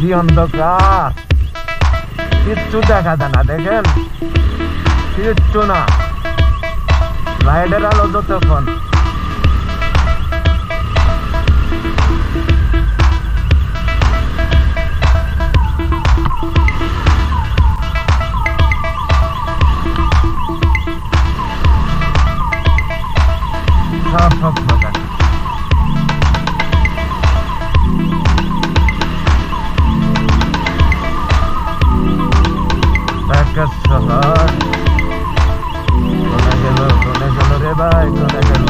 কি অন্ধকার? কিচ্ছু দেখা যায় না দেখেন? কিচ্ছু না। লাইটের আলো যতক্ষণ সব সব ঢাকার শহর কোনে গেল কোনে গেল রে ভাই কোনে গেল।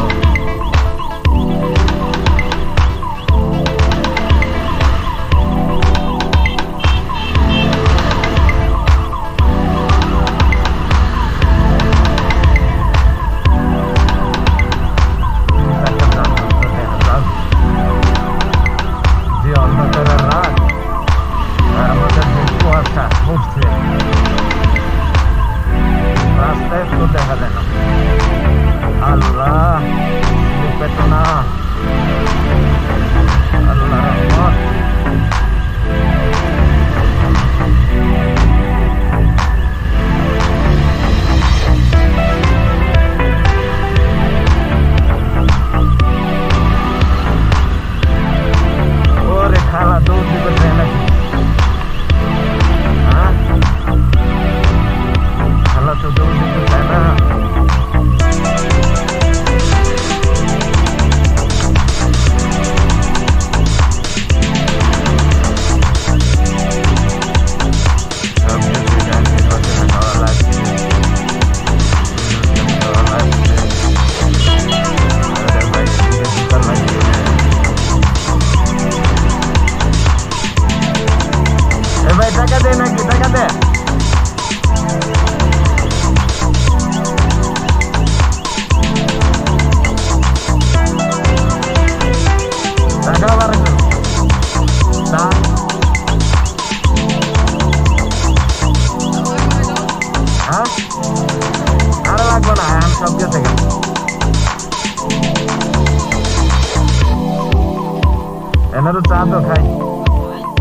এনারও চা তো খাই।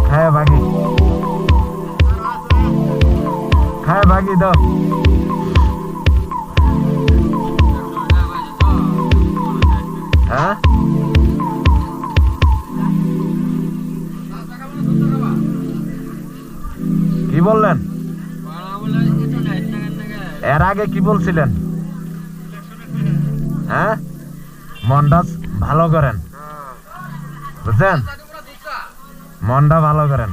খায় ভাগি খায় ভাগি দাও। হ্যাঁ? কি বললেন? এর আগে কি বলছিলেন? হ্যাঁ? মনটা ভালো করেন। বুঝছেন মনটা ভালো করেন।